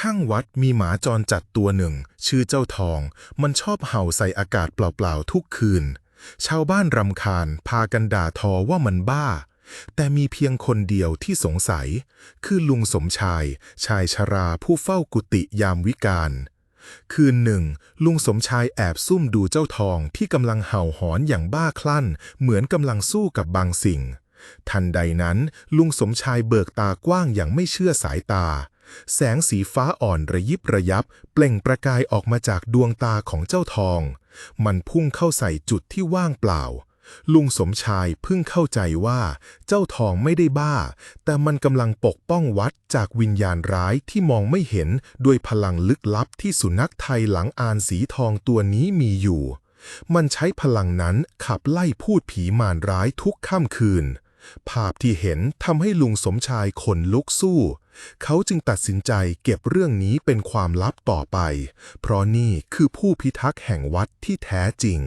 ข้างวัดมีหมาจรจัดตัวหนึ่ง ชื่อเจ้าทอง มันชอบเห่าใส่อากาศเปล่าๆทุกคืน ชาวบ้านรำคาญพากันด่าทอว่ามันบ้า แต่มีเพียงคนเดียวที่สงสัย คือลุงสมชาย ชายชราผู้เฝ้ากุฏิยามวิกาลคืนหนึ่ง ลุงสมชายแอบซุ่มดูเจ้าทองที่กำลังเห่าหอนอย่างบ้าคลั่น เหมือนกำลังสู้กับบางสิ่ง ทันใดนั้น ลุงสมชายเบิกตากว้างอย่างไม่เชื่อสายตา แสงสีฟ้าอ่อนระยิบระยับ เปล่งประกายออกมาจากดวงตาของเจ้าทอง มันพุ่งเข้าใส่จุดที่ว่างเปล่า ลุงสมชายเพิ่งเข้าใจว่าเจ้าทองไม่ได้บ้า แต่มันกำลังปกป้องวัดจากวิญญาณร้ายที่มองไม่เห็นด้วยพลังลึกลับที่สุนัขไทยหลังอานสีทองตัวนี้มีอยู่ มันใช้พลังนั้นขับไล่พูดผีมารร้ายทุกค่ำคืน ภาพที่เห็นทำให้ลุงสมชายขนลุกสู้ เขาจึงตัดสินใจเก็บเรื่องนี้เป็นความลับต่อไป เพราะนี่คือผู้พิทักษ์แห่งวัดที่แท้จริง